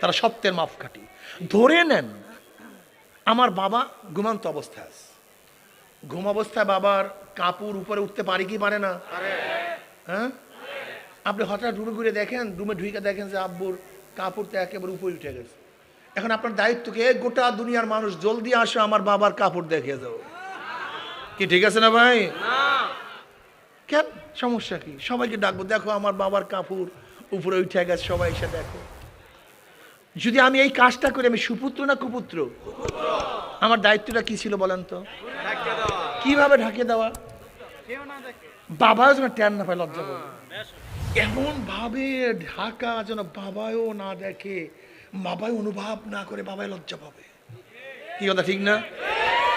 তারা সত্যের মাপকাঠি। ধরে নেন আমার বাবা ঘুমান্ত অবস্থায় আছে। ঘুম অবস্থায় বাবার কাপড় উপরে উঠতে পারে কি পারে না? হ্যাঁ? আপনি হঠাৎ রুমে ঘুরে দেখেন রুমে ঢুকে দেখেন যে আব্বুর কাপড় তো একেবারে উপরে উঠে গেছে। এখন আপনার দায়িত্বকে গোটা দুনিয়ার মানুষ জলদি আসো আমার বাবার কাপড় দেখে যাও। কি ঠিক আছে না ভাই? কেন? সমস্যা কি? সবাইকে ডাকবো দেখো আমার বাবার কাপড় উপরে উঠে গেছে সবাই এসে দেখো। যদি আমি এই কাজটা করি, আমি সুপুত্র না কুপুত্র? আমার দায়িত্বটা কি ছিল বলেন তো? কীভাবে ঢাকে দেওয়া? বাবাও যেন ট্যান না পায়, লজ্জা করে। এমন ভাবে ঢাকা যেন বাবাও না দেখে, বাবাই অনুভব না করে, বাবাই লজ্জা পাবে। কি কথা, ঠিক না?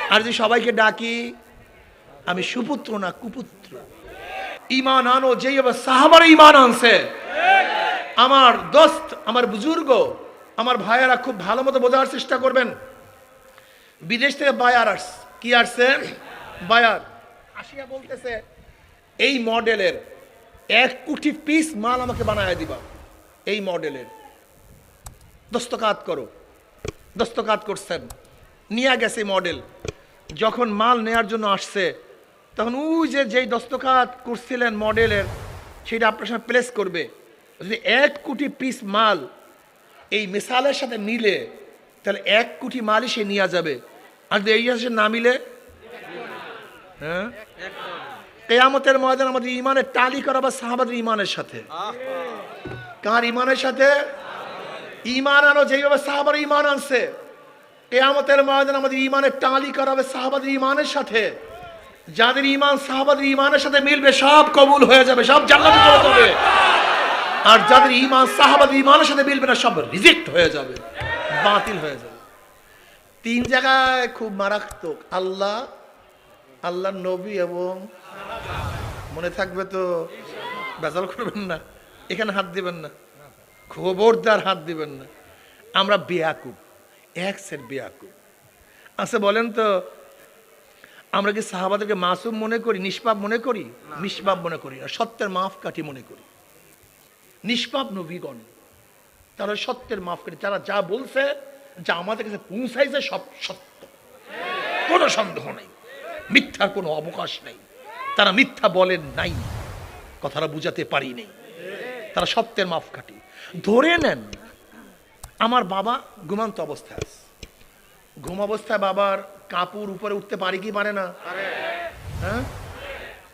আর যদি সবাইকে ডাকি, আমি সুপুত্র না কুপুত্র। ইমান আনো, যেই আবার সাহাবার ইমান আনছে। আমার দোস্ত, আমার বুজুর্গ আমার ভাইয়ারা খুব ভালো মতো বোঝার চেষ্টা করবেন। বিদেশ থেকে বায়ার আস, কি আসছে? বায়ার। আসিয়া বলতেছে, এই মডেলের এক কোটি পিস মাল আমাকে বানায় দিবা। এই মডেলের। দস্তকাত করো। দস্তকাত করছেন। নিয়ে গেছে মডেল। যখন মাল নেয়ার জন্য আসছে, তখন ওই যে, যেই দস্তকাত করছিলেন মডেলের, সেটা আপনার সামনে প্লেস করবে। যদি এক কোটি পিস মাল এই মিসালের সাথে মিলে তাহলে এক কোটি মালই সে নিয়ে যাবে। আর যদি এই আসে না মিলে? হ্যাঁ? কেয়ামতের ময়দান আমাদের ইমানের টালি করা বা সাহাবাদের ইমানের সাথে। কার ইমানের সাথে? ইমান আনো, যেভাবে সাহাবার ইমান আনছে। কেয়ামতের ময়দান আমাদের ইমানের টালি করা হবে সাহাবাদের ইমানের সাথে। যাদের ইমান সাহাবাদের ইমানের সাথে মিলবে, সব কবুল হয়ে যাবে, সব জান্নাতে চলে যাবে। আর যাদের ইমান সাহাবাদের ইমানের সাথে মিলবে না সব রিজেক্ট হয়ে যাবে বাতিল হয়ে যাবে। তিন জায়গায় খুব মারাত্মক আল্লাহ আল্লাহ নবী এবং মনে থাকবে তো বেজাল করবেন না এখানে হাত দিবেন না খবরদার হাত দিবেন না। আমরা বেয়াকুব এক সেট বেয়াকুব। আচ্ছা বলেন তো আমরা কি সাহাবাদেরকে মাসুম মনে করি নিষ্পাপ মনে করি? নিষ্পাপ মনে করি না সত্যের মাফ কাঠি মনে করি। নিষ্পাপ নবীগণ। তারা সত্যের মাফ কাঠি তারা যা বলছে, যা আমাদের কাছে পৌঁছাইছে, সব সত্য। কোনো সন্দেহ নেই। মিথ্যার কোনো অবকাশ নেই। তারা মিথ্যা বলেন নাই। কথাটা বুঝাতে পারি নেই। তারা সত্যের মাফ কাটি ধরে নেন, আমার বাবা ঘুমান্ত অবস্থায় আছে। ঘুম অবস্থায় বাবার কাপড় উপরে উঠতে পারে কি পারে না? হ্যাঁ?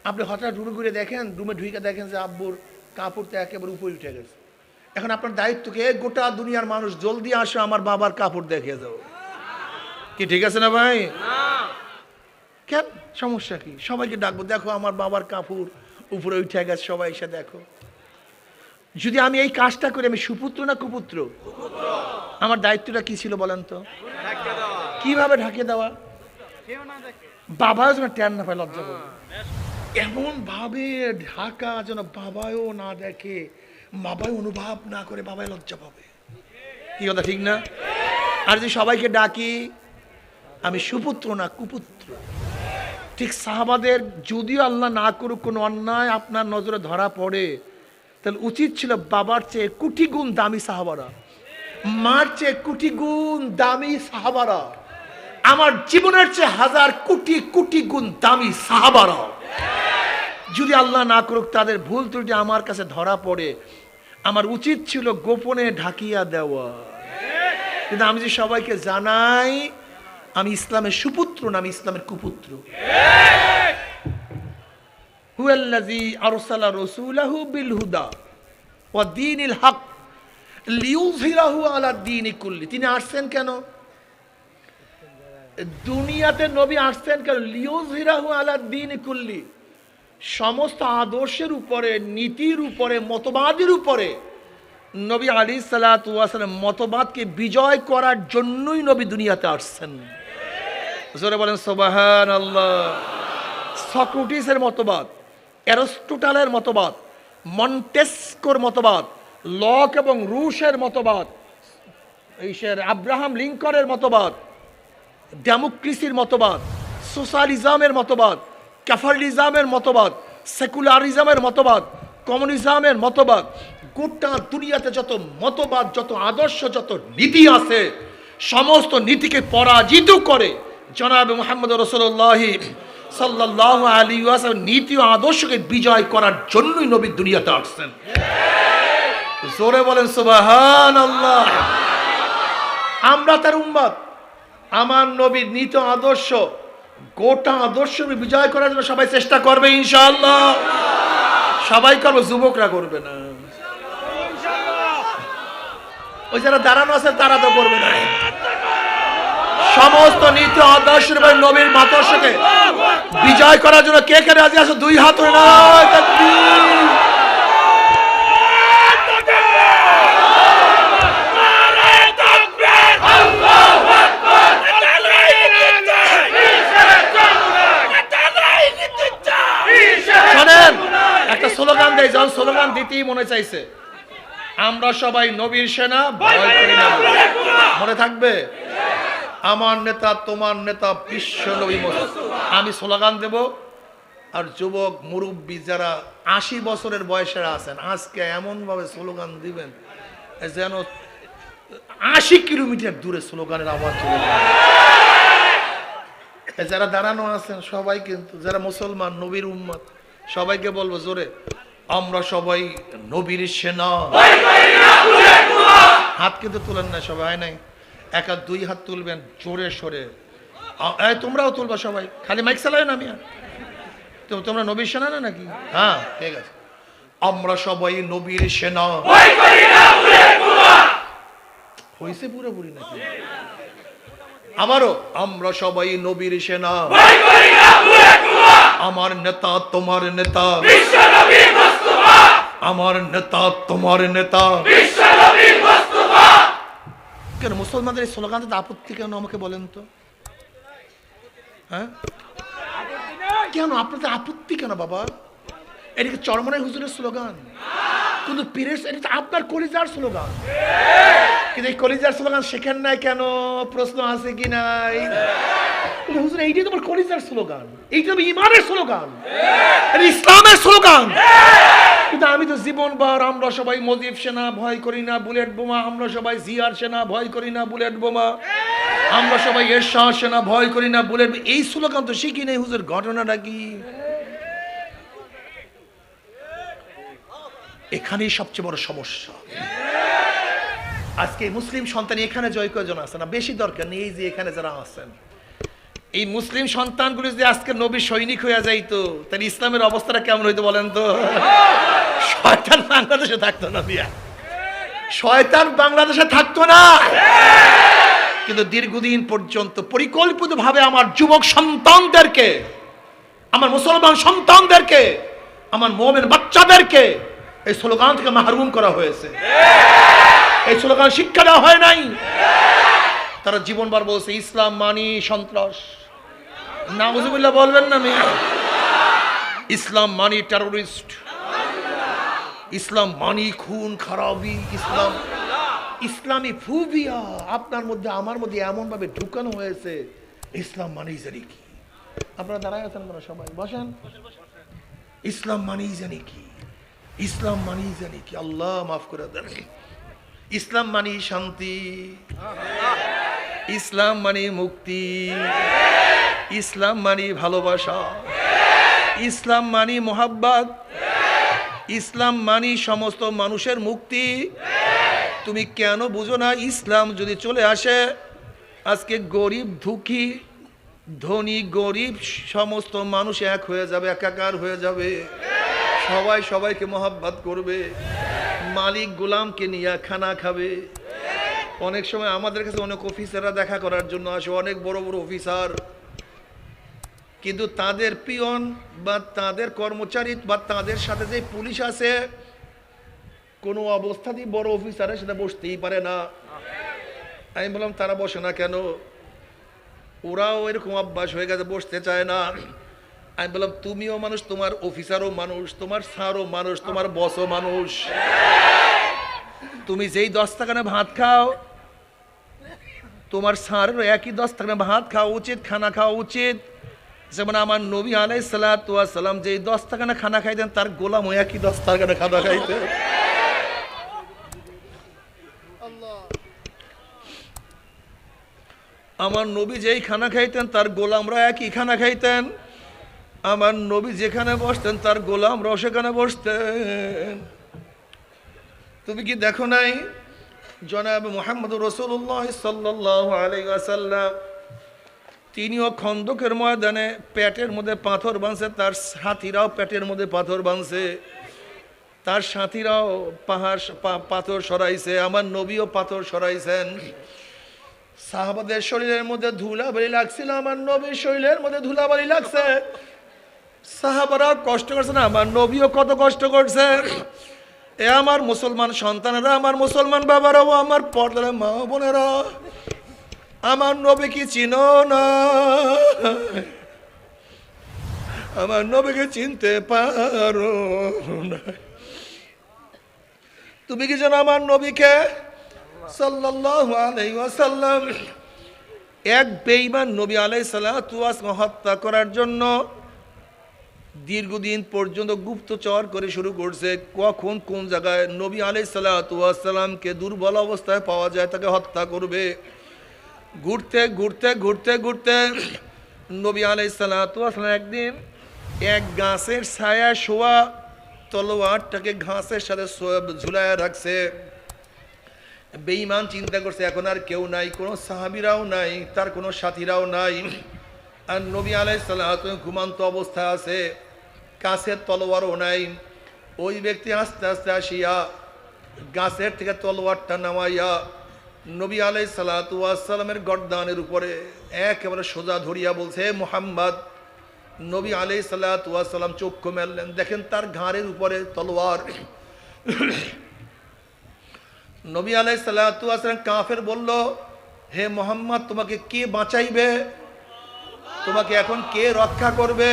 আপনি হঠাৎ রুমে ঘুরে দেখেন, রুমে ঢুকে দেখেন যে আব্বুর কাপড় তো একেবারে উপরে উঠে গেছে। এখন আপনার দায়িত্বকে গোটা দুনিয়ার মানুষ জলদি আসো আমার বাবার কাপড় দেখে যাও কি ঠিক আছে না ভাই? কেন? সমস্যা কি? সবাইকে ডাকবো দেখো আমার বাবার কাপড় উপরে উঠে গেছে সবাই এসে দেখো। যদি আমি এই কাজটা করি আমি সুপুত্র না কুপুত্র? আমার দায়িত্বটা কি ছিল বলেন তো? কীভাবে ঢাকে দেওয়া? বাবাও যেন ট্যান না পায় লজ্জা করে। এমন ভাবে ঢাকা যেন বাবাও না দেখে বাবাই অনুভব না করে বাবাই লজ্জা পাবে। কি কথা, ঠিক না? আর যদি সবাইকে ডাকি, আমি সুপুত্র না কুপুত্র। ঠিক সাহাবাদের, যদিও আল্লাহ না করুক কোনো অন্যায় আপনার নজরে ধরা পড়ে, তাহলে উচিত ছিল বাবার চেয়ে কোটি গুণ দামি সাহাবারা। মার চেয়ে কোটি গুণ দামি সাহাবারা। আমার জীবনের চেয়ে হাজার কোটি কোটি গুণ দামি সাহাবারা। যদি আল্লাহ না করুক, তাদের ভুল ত্রুটি আমার কাছে ধরা পড়ে। আমার উচিত ছিল গোপনে ঢাকিয়া দেওয়া। কিন্তু আমি যে সবাইকে জানাই, আমি ইসলামের সুপুত্র না, আমি ইসলামের কুপুত্র। হুয়াল্লাযী আরসালা বিল হুদা ওয়া দীনিল হক লিইউযহিরাহু আলা দীনি কুল্লি। তিনি আসছেন কেন? দুনিয়াতে নবী আসছেন কেন? লিইউযহিরাহু আলা দীনি কুল্লি। সমস্ত আদর্শের উপরে, নীতির উপরে, মতবাদের উপরে নবী আলী সালাতাম মতবাদকে বিজয় করার জন্যই নবী দুনিয়াতে আসছেন। বলেন সোবাহান আল্লাহ সক্রেটিসের মতবাদ, অ্যারস্টোটালের মতবাদ, মন্টেস্কোর মতবাদ, লক এবং রুশের মতবাদ এইসের আব্রাহাম লিঙ্কনের মতবাদ, ডেমোক্রেসির মতবাদ, সোশ্যালিজমের মতবাদ ক্যাফারলিজমের মতবাদ, সেকুলারিজমের মতবাদ, কমিউনিজমের মতবাদ, গোটা দুনিয়াতে যত মতবাদ, যত আদর্শ, যত নীতি আছে, সমস্ত নীতিকে পরাজিত করে জনাব মোহাম্মদ রসল্লাহ সাল্লাহ আলী ওয়াসাল্লাম নীতি ও আদর্শকে বিজয় করার জন্যই নবী দুনিয়াতে আসছেন। জোরে বলেন সুবাহান আল্লাহ আমরা তার উম্মত। আমার নবীর নীত আদর্শ গোটা আদর্শ বিজয় করার জন্য সবাই চেষ্টা করবে ইনশাআল্লাহ। সবাই করবে যুবকরা করবে না। ওই যারা দাঁড়ানো আছে তারা তো করবে না। সমস্ত নীতি আদর্শ এবং নবীর মাতর্শকে বিজয় করার জন্য কে কে রাজি আছে? দুই হাত না শোনেন একটা স্লোগান দেয় যখন স্লোগান দিতেই মনে চাইছে। আমরা সবাই নবীর সেনা, ভয় করি না। মনে থাকবে? আমার নেতা, তোমার নেতা বিশ্ব নবী। আমি স্লোগান দেব, আর যুবক, মুরব্বী যারা আশি বছরের বয়সের আছেন, আজকে এমনভাবে স্লোগান দিবেন যেন আশি কিলোমিটার দূরে স্লোগানের আওয়াজ চলে যারা দাঁড়ানো আছেন সবাই কিন্তু, যারা মুসলমান, নবীর উম্মত, সবাইকে বলব জোরে। আমরা সবাই নবীর সেনা। হাত কিন্তু তুলেন না সবাই হয় নাই? এক হাত দুই হাত তুলবেন জোরে সরে। তোমরাও তুলবা সবাই। খালি মাইক চালায় না আমি তো তোমরা নবীর সেনা না নাকি? হ্যাঁ ঠিক আছে। আমরা সবাই নবীর সেনা। হয়েছে পুরোপুরি নাকি? আমারও আমরা সবাই নবীর সেনা। আমার নেতা তোমার নেতা। আমার নেতা, তোমার নেতা। কেন মুসলমানদের এই স্লোগান আপত্তি কেন আমাকে বলেন তো? হ্যাঁ? কেন আপনাদের আপত্তি কেন বাবা? এটা কি চরমনাই হুজুরের স্লোগান। কিন্তু পীরের এটা তো আপনার কলিজার স্লোগান। কিন্তু এই কলিজার স্লোগান শেখেন নাই কেন? প্রশ্ন আছে কি নাই? হুজুর, এইটাই তোমার কলিজার স্লোগান। এইটা তো ইমানের স্লোগান। ইসলামের স্লোগান। কিন্তু আমি তো জীবনবার আমরা সবাই মজিব সেনা, ভয় করি না বুলেট বোমা। আমরা সবাই জিয়ার সেনা, ভয় করি না বুলেট বোমা। আমরা সবাই এরশাহ সেনা, ভয় করি না বুলেট এই স্লোগান তো শিখি নেই, হুজুর। ঘটনাটা কি? এখানেই সবচেয়ে বড় সমস্যা। আজকে মুসলিম সন্তান এখানে জয় কয়জন আছে না, বেশি দরকার নেই, এই যে এখানে যারা আছেন। এই মুসলিম সন্তানগুলো যদি আজকে নবী সৈনিক হয়ে যাইতো, তাহলে ইসলামের অবস্থাটা কেমন হইতো বলেন তো? শয়তান বাংলাদেশে থাকতো না বিয়া শয়তান বাংলাদেশে থাকতো না। কিন্তু দীর্ঘদিন পর্যন্ত পরিকল্পিতভাবে আমার যুবক সন্তানদেরকে, আমার মুসলমান সন্তানদেরকে, আমার মোমের বাচ্চাদেরকে এই স্লোগান থেকে মাহরুম করা হয়েছে। এই স্লোগান শিক্ষা দেওয়া হয় নাই। তারা জীবনবার বলছে, ইসলাম মানি সন্ত্রাস। না নাউজুবিল্লাহ বলবেন না মেয়ে। ইসলাম মানি টেরোরিস্ট। ইসলাম মানি খুন, খারাপি, ইসলাম ইসলামী ফুবিয়া আপনার মধ্যে, আমার মধ্যে এমন ভাবে ঢুকানো হয়েছে, ইসলাম মানেই জানি কি? আপনারা দাঁড়ায় আছেন সবাই বসেন। ইসলাম মানি জানি কি? ইসলাম মানি জানি কি? আল্লাহ মাফ করে দেন। ইসলাম মানি শান্তি। ইসলাম মানে মুক্তি। ইসলাম মানে ভালোবাসা। ইসলাম মানে মোহাব্বত। ইসলাম মানি সমস্ত মানুষের মুক্তি। তুমি কেন বুঝো না? ইসলাম যদি চলে আসে, আজকে গরিব, দুঃখী, ধনী, গরিব, সমস্ত মানুষ এক হয়ে যাবে, একাকার হয়ে যাবে। সবাই সবাইকে মহাব্বাত করবে। মালিক গোলামকে নিয়ে খানা খাবে। অনেক সময় আমাদের কাছে অনেক অফিসাররা দেখা করার জন্য আসে, অনেক বড় বড় অফিসার কিন্তু তাদের পিয়ন বা তাদের কর্মচারী বা তাদের সাথে যে পুলিশ আছে, কোনো অবস্থাতেই বড় অফিসারে সেটা বসতেই পারে না। আমি বললাম, তারা বসে না কেন? ওরাও এরকম অভ্যাস হয়ে গেছে, বসতে চায় না। আমি বললাম তুমিও মানুষ তোমার অফিসারও মানুষ তোমার স্যারও মানুষ তোমার বসও মানুষ। তুমি যেই দশ টাকানে ভাত খাও তোমার স্যারেরও একই দশ টাকানে ভাত খাওয়া উচিত খানা খাওয়া উচিত। যেমন আমার নবী আলাই সালাম যে দশ টাকানা খানা খাইতেন তার গোলাম ওই একই দশ টাকানা খানা খাইতেন। আমার নবী যেই খানা খাইতেন তার গোলামরা একই খানা খাইতেন। আমার নবী যেখানে বসতেন, তার গোলামরাও সেখানে বসতেন। তুমি কি দেখো নাই, জনাব মোহাম্মদ রসুল্লাহ সাল্লাহ আলাইসাল্লাম তিনিও খন্দকের ময়দানে পেটের মধ্যে পাথর বাঁধছে, তার সাথীরাও পেটের মধ্যে পাথর বাঁধছে। তার সাথীরাও পাহাড় পাথর সরাইছে, আমার নবীও পাথর সরাইছেন। সাহাবাদের শরীরের মধ্যে ধুলাবালি লাগছিল, আমার নবীর শরীরের মধ্যে ধুলাবালি লাগছে। সাহাবারা কষ্ট করছে না, আমার নবীও কত কষ্ট করছে। এ আমার মুসলমান সন্তানেরা, আমার মুসলমান বাবারাও, আমার পর্দার মা বোনেরা, আমার নবী কি চিনো না? আমার নবীকে চিনতে পারো তুমি কি জানো আমার নবীকে? ওয়াসাল্লাম এক বেইমান নবী আলাইহিস সালাতু ওয়াসাল্লাম হত্যা করার জন্য দীর্ঘদিন পর্যন্ত গুপ্তচর করে শুরু করছে, কখন কোন জায়গায় নবী সালাতু ওয়াসাল্লামকে দুর্বল অবস্থায় পাওয়া যায় তাকে হত্যা করবে। ঘুরতে ঘুরতে ঘুরতে ঘুরতে নবী সালাতু ওয়াসাল্লাম একদিন এক গাছের ছায়া শোয়া তলোয়ারটাকে ঘাসের সাথে ঝুলায় রাখছে। বেঈমান চিন্তা করছে, এখন আর কেউ নাই, কোনো সাহাবিরাও নাই, তার কোনো সাথীরাও নাই। আর নবী আলাই সাল্লাহ ঘুমান্ত অবস্থায় আছে কাছের তলোয়ারও নাই। ওই ব্যক্তি আস্তে আস্তে আসিয়া গাছের থেকে তলোয়ারটা নামাইয়া নবী আলাই সাল্লামের গর্দানের উপরে একেবারে সোজা ধরিয়া বলছে, "হে মোহাম্মদ! নবী আলাই সাল্লাম চক্ষু মেললেন। দেখেন তার ঘাড়ের উপরে তলোয়ার। নবী আলাই সাল্লাম কাফের বলল, হে মোহাম্মদ, তোমাকে কে বাঁচাইবে? তোমাকে এখন কে রক্ষা করবে?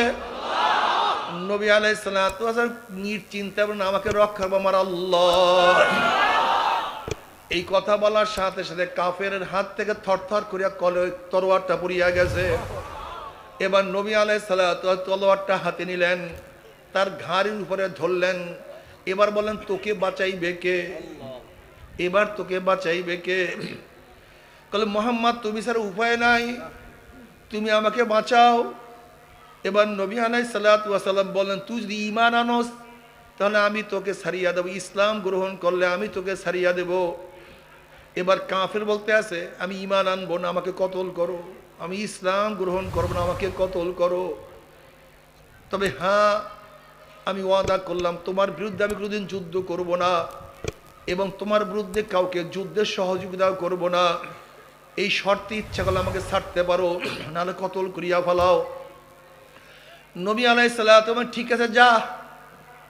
নবী আলাই সাল্লাম নিশ্চিন্তা বলেন, আমাকে রক্ষা করব আমার আল্লাহ। এই কথা বলার সাথে সাথে কাফের হাত থেকে থরথর করিয়া কলে তরোয়ারটা পড়িয়া গেছে। এবার নবী আলাই তলোয়ারটা হাতে নিলেন, তার ঘাড়ের উপরে ধরলেন। এবার বলেন, তোকে বাঁচাইবে কে? এবার তোকে বাঁচাইবে কে? বলে মোহাম্মদ, তুমি স্যার উপায় নাই। তুমি আমাকে বাঁচাও। এবার নবী আলাই সাল্লাম বললেন, তুই যদি ইমান আনস, তাহলে আমি তোকে সারিয়া দেবো। ইসলাম গ্রহণ করলে আমি তোকে সারিয়া দেব। এবার কাফের বলতে আছে, আমি ইমান আনব না, আমাকে কতল করো। আমি ইসলাম গ্রহণ করব না, আমাকে কতল করো। তবে হ্যাঁ আমি ওয়াদা করলাম, তোমার বিরুদ্ধে আমি কোনোদিন যুদ্ধ করব না এবং তোমার বিরুদ্ধে কাউকে যুদ্ধের সহযোগিতাও করব না। এই শর্তে ইচ্ছা করলে আমাকে ছাড়তে পারো, নাহলে কতল করিয়া ফেলাও। নবী আলাই সাল্লাহ তোমার ঠিক আছে, যা,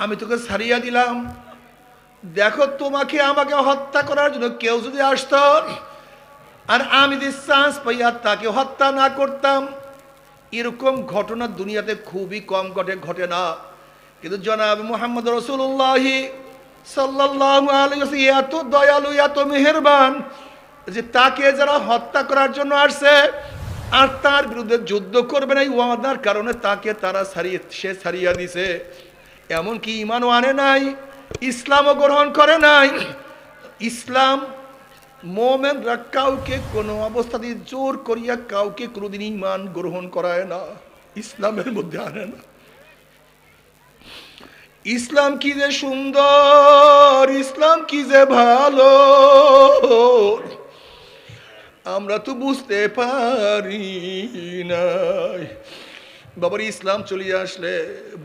আমি তোকে ছাড়িয়া দিলাম। দেখো, তোমাকে আমাকে হত্যা করার জন্য কেউ যদি আসতো, আর আমি যদি চান্স পাইয়া তাকে হত্যা না করতাম, এরকম ঘটনা দুনিয়াতে খুবই কম ঘটে ঘটে না। কিন্তু জনাব মোহাম্মদ রসুল্লাহি আলাইহি ওয়াসাল্লাম, এত দয়ালু, এত মেহেরবান যে তাকে যারা হত্যা করার জন্য আসছে, আর তার বিরুদ্ধে যুদ্ধ করবে না এই ওয়াদার কারণে তাকে তারা সে ছাড়িয়া দিছে। এমনকি ইমানও আনে নাই, ইসলামও গ্রহণ করে নাই। ইসলাম মোমেনরা কাউকে কোনো অবস্থাতে জোর করিয়া কাউকে কোনোদিন ইমান গ্রহণ করায় না। ইসলামের মধ্যে আনে না। ইসলাম কি যে সুন্দর, ইসলাম কি যে ভালো। আমরা তো বুঝতে পারি নাই। বাবার ইসলাম চলিয়ে আসলে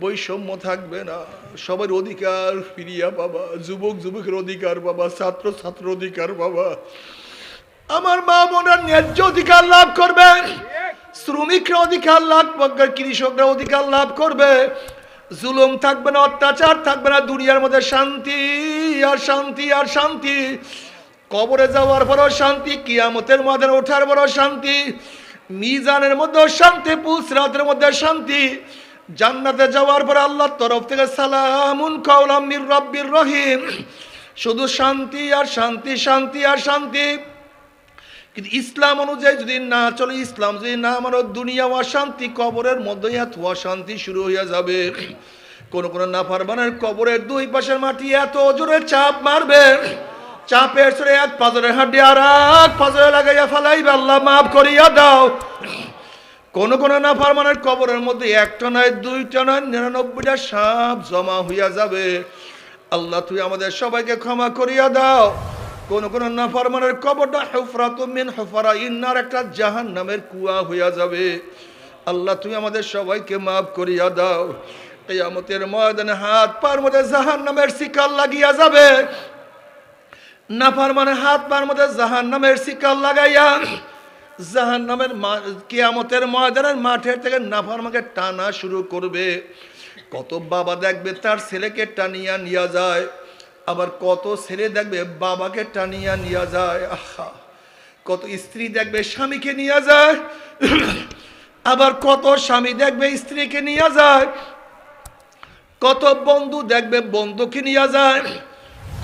বৈষম্য থাকবে না। সবার অধিকার ফিরিয়া বাবা যুবক যুবকের অধিকার বাবা ছাত্র ছাত্র অধিকার বাবা আমার মা বোনের ন্যায্য অধিকার লাভ করবে, শ্রমিকরা অধিকার লাভ কৃষকরা অধিকার লাভ করবে। জুলুম থাকবে না, অত্যাচার থাকবে না, দুনিয়ার মধ্যে শান্তি আর শান্তি আর শান্তি। কবরে যাওয়ার পরও শান্তি, কিয়ামতের মধ্যে ওঠার পরও শান্তি, মিজানের মধ্যেও শান্তি পুসরাতের মধ্যে শান্তি। জান্নাতে যাওয়ার পর আল্লাহর তরফ থেকে সালামুন কাউলাম মির রব্বির রহিম। শুধু শান্তি আর শান্তি শান্তি আর শান্তি। কিন্তু ইসলাম অনুযায়ী যদি না চলে, ইসলাম যদি না মানো দুনিয়া অশান্তি, কবরের মধ্যে এত অশান্তি শুরু হইয়া যাবে। কোন কোন নাফারবানের কবরের দুই পাশের মাটি এত জোরে চাপ মারবে। চাপের সরে এক পাজরের হাড্ডি আর এক পাজরে লাগাইয়া ফালাইবে আল্লাহ, মাফ করিয়া দাও। কোন কোন না নাফারমানের কবরের মধ্যে একটা নয়, দুইটা নয়, নিরানব্বইটা সাপ জমা হইয়া যাবে। আল্লাহ, তুই আমাদের সবাইকে ক্ষমা করিয়া দাও। কোন কোন না নাফারমানের কবরটা হুফরাত মিন হুফারা ইন্নার একটা জাহান নামের কুয়া হইয়া যাবে। আল্লাহ তুমি আমাদের সবাইকে মাফ করিয়া দাও। কিয়ামতের ময়দানে হাত পার মধ্যে জাহান নামের শিকার লাগিয়া যাবে। নাফার মানে হাত পার মধ্যে জাহান নামের শিকার লাগাইয়া জাহান নামের কিয়ামতের ময়দানের মাঠের থেকে নাফার মাকে টানা শুরু করবে। কত বাবা দেখবে তার ছেলেকে টানিয়া নিয়ে যায়, আবার কত ছেলে দেখবে বাবাকে টানিয়া নিয়ে যায়, আহা! কত স্ত্রী দেখবে স্বামীকে নিয়ে যায়, আবার কত স্বামী দেখবে স্ত্রীকে নিয়ে যায়, কত বন্ধু দেখবে বন্ধুকে নিয়ে যায়।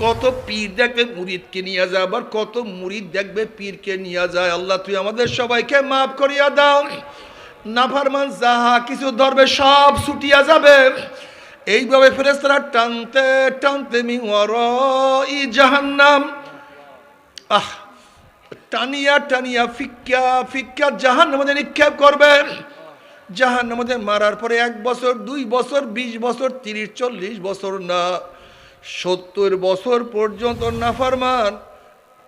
কত পীর দেখবে, মুরিদকে নিয়ে যায়, আবার কত মুরিদ দেখবে, পীরকে নিয়ে যায়। আল্লাহ, তুই আমাদের সবাইকে মাফ করিয়া দাও। নাফারমান যাহা কিছু ধরবে, সব ছুটিয়া যাবে। এইভাবে ফেরেস্তারা টানতে টানতে মি ই জাহান্নাম। আহ, টানিয়া টানিয়া ফিক্কা ফিক্কা জাহান আমাদের নিক্ষেপ করবে। জাহান আমাদের মারার পরে এক বছর, দুই বছর, বিশ বছর, তিরিশ, চল্লিশ বছর না। সত্তর বছর পর্যন্ত নাফারমান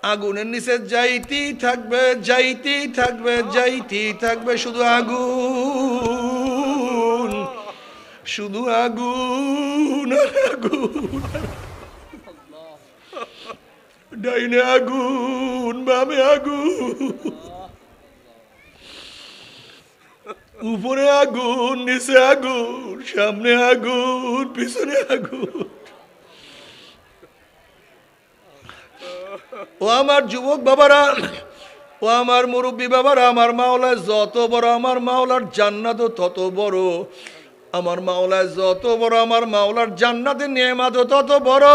আগুনের নিচে যাইতেই থাকবে যাইতেই থাকবে যাইতেই থাকবে শুধু আগুন। শুধু আগুন আগুন। ডাইনে আগুন, বামে আগুন। উপরে আগুন, নিচে আগুন, সামনে আগুন, পিছনে আগুন। ও আমার যুবক বাবারা, ও আমার মুরব্বী বাবারা, আমার মাওলায় যত বড় আমার মাওলার জান্নাতও তত বড় আমার মাওলায় যত বড় আমার মাওলার জান্নাতের নিয়মাতও তত বড়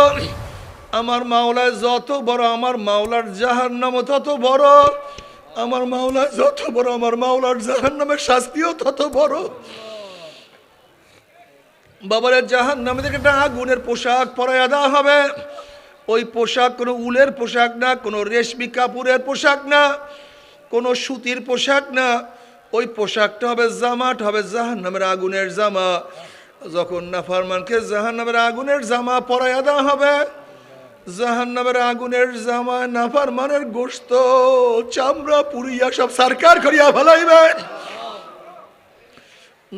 আমার মাওলায় যত বড় আমার মাওলার জাহার নামও তত বড় আমার মাওলা যত বড় আমার মাওলার জাহান নামের শাস্তিও তত বড়। বাবারের জাহান নামে থেকে একটা আগুনের পোশাক পরাইয়া দেওয়া হবে। ওই পোশাক কোনো উলের পোশাক না, কোনো রেশমি কাপড়ের পোশাক না, কোনো সুতির পোশাক না। ওই পোশাকটা হবে জামাট, হবে জাহান নামের আগুনের জামা। যখন নাফারমানকে জাহান নামের আগুনের জামা পরাইয়া দেওয়া হবে জাহান নামের আগুনের জামা নাফার মানের গোস্ত চামড়া পুরিয়া সব সরকার করিয়া ফেলাইবে।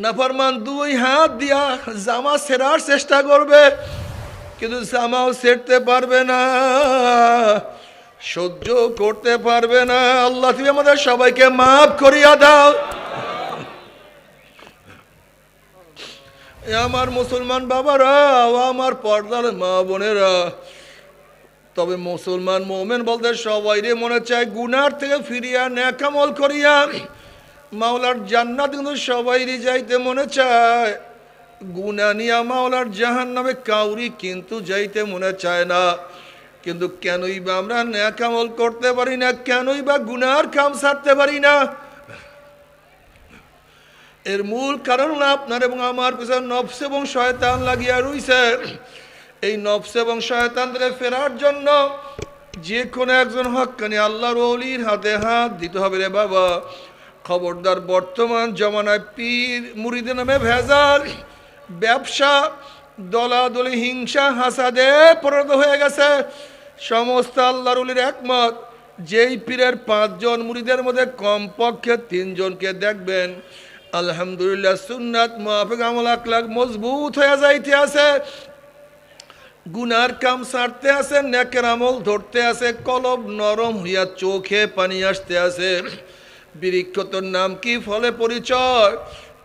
নাফারমান দুই হাত দিয়া জামা সেরার চেষ্টা করবে। কিন্তু জামাও সেটতে পারবে না, সহ্য করতে পারবে না। আল্লাহ, তুমি আমাদের সবাইকে মাফ করিয়া দাও। আমার মুসলমান বাবারা, ও আমার পর্দার মা বোনেরা, তবে মুসলমান মোমেন বলতে সবাই রে মনে চায়, গুনার থেকে ফিরিয়া ন্যাকামল করিয়া মাওলার জান্নাত কিন্তু সবাইরই যাইতে মনে চায়। গুনা নিয়া মাওলার জাহান নামে কাউরি কিন্তু যাইতে মনে চায় না। কিন্তু কেনই বা আমরা ন্যাকামল করতে পারি না, কেনই বা গুনার কাম সারতে পারি না? এর মূল কারণ আপনার এবং আমার পিছনে নফস এবং শয়তান লাগিয়া রইছে। এই নফস এবং শয়তান থেকে ফেরার জন্য যে কোনো একজন হক্কানি আল্লাহর অলির হাতে হাত দিতে হবে রে বাবা। খবরদার বর্তমান জমানায় পীর মুড়িদে নামে ভেজাল। ব্যবসা, দলাদলি, হিংসা, হাসাদে পরিণত হয়ে গেছে। সমস্ত আল্লাহরুলির একমত, যেই পীরের পাঁচজন মুড়িদের মধ্যে কমপক্ষে তিনজনকে দেখবেন, আলহামদুলিল্লাহ সুন্নাত মাফিক আমল আকলাক মজবুত হয়ে যাইতে আছে। গুনার কাম সারতে আছে, নেকের আমল ধরতে আছে, কলব নরম হইয়া চোখে পানি আসতে আছে। বৃক্ষতর নাম কি? ফলে পরিচয়।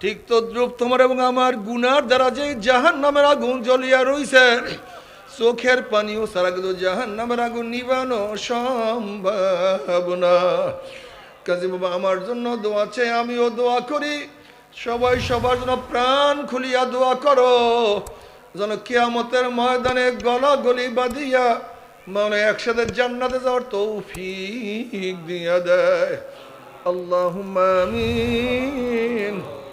ঠিক তো তদ্রুপ তোমার এবং আমার গুনার দ্বারা যে জাহান নামের আগুন জ্বলিয়া রইছে, চোখের পানিও সারা কিন্তু জাহান নামের আগুন নিবানো সম্ভব না। কাজে বাবা, আমার জন্য দোয়া চাই আমিও দোয়া করি। সবাই সবার জন্য প্রাণ খুলিয়া দোয়া করো। যেন কেয়ামতের ময়দানে গলা গলি বাঁধিয়া মানে একসাথে জান্নাতে যাওয়ার তৌফিক দিয়া দেয়। আল্লাহ আমিন।